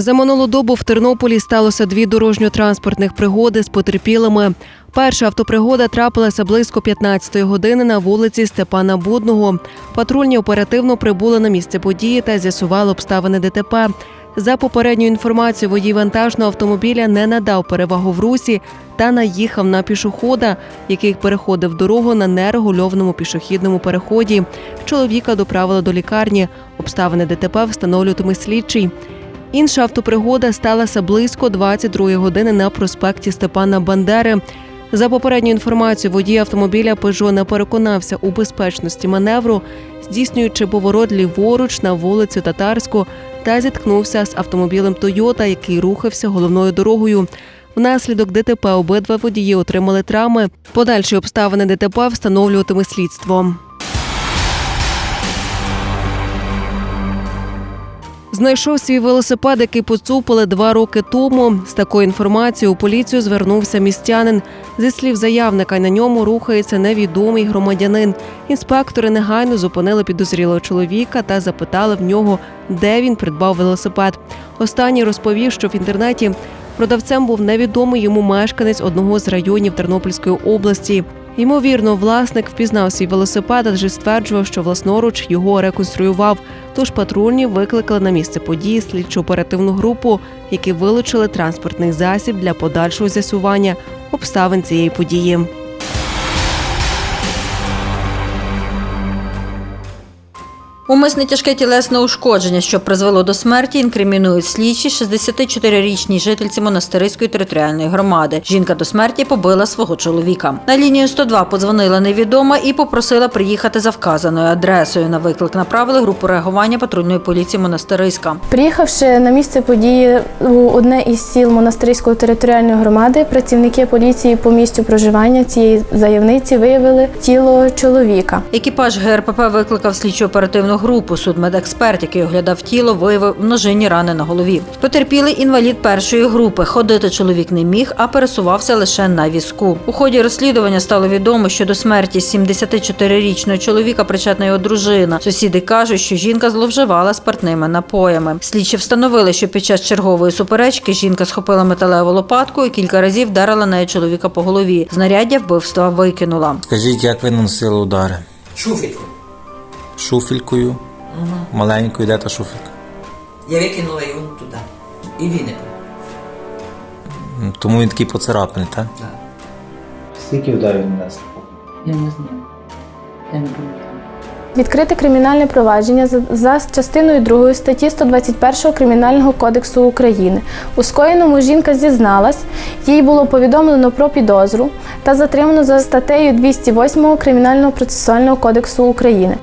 За минулу добу в Тернополі сталося дві дорожньо-транспортних пригоди з потерпілими. Перша автопригода трапилася близько 15-ї години на вулиці Степана Будного. Патрульні оперативно прибули на місце події та з'ясували обставини ДТП. За попередньою інформацією, водій вантажного автомобіля не надав перевагу в русі та наїхав на пішохода, який переходив дорогу на нерегульованому пішохідному переході. Чоловіка доправили до лікарні. Обставини ДТП встановлюватиме слідчий. Інша автопригода сталася близько 22 години на проспекті Степана Бандери. За попередньою інформацією, водій автомобіля Peugeot не переконався у безпечності маневру, здійснюючи поворот ліворуч на вулицю Татарську та зіткнувся з автомобілем Toyota, який рухався головною дорогою. Внаслідок ДТП обидва водії отримали травми. Подальші обставини ДТП встановлюватиме слідство. Знайшов свій велосипед, який поцупили два роки тому. З такою інформацією у поліцію звернувся містянин. Зі слів заявника, на ньому рухається невідомий громадянин. Інспектори негайно зупинили підозрілого чоловіка та запитали в нього, де він придбав велосипед. Останній розповів, що в інтернеті продавцем був невідомий йому мешканець одного з районів Тернопільської області. Ймовірно, власник впізнав свій велосипед, адже стверджував, що власноруч його реконструював. Тож патрульні викликали на місце події слідчо оперативну групу, які вилучили транспортний засіб для подальшого з'ясування обставин цієї події. Умисне тяжке тілесне ушкодження, що призвело до смерті, інкримінують слідчі 64-річній жительці монастириської територіальної громади. Жінка до смерті побила свого чоловіка. На лінію 102 подзвонила невідома і попросила приїхати за вказаною адресою. На виклик направили групу реагування патрульної поліції монастириська. Приїхавши на місце події у одне із сіл монастирської територіальної громади, працівники поліції по місцю проживання цієї заявниці виявили тіло чоловіка. Екіпаж ГРПП викликав слідчо оперативну групу. Судмедексперт, який оглядав тіло, виявив множинні рани на голові. Потерпілий інвалід першої групи. Ходити чоловік не міг, а пересувався лише на візку. У ході розслідування стало відомо, що до смерті 74-річного чоловіка причетна його дружина. Сусіди кажуть, що жінка зловживала спиртними напоями. Слідчі встановили, що під час чергової суперечки жінка схопила металеву лопатку і кілька разів вдарила нею чоловіка по голові. Знаряддя вбивства викинула. Скажіть, як ви наносили удари? Шуфельку. Шуфелькою? Маленькою, де та шуфелька? Я викинула його туди. І він не М, Тому він такий поцарапаний, так? Так. Скільки ударів він нанесли? Я не знаю. Я не пам'ятаю. Відкрите кримінальне провадження за- за частиною 2 статті 121 Кримінального кодексу України. У скоєному жінка зізналась, їй було повідомлено про підозру та затримано за статтею 208 Кримінального процесуального кодексу України.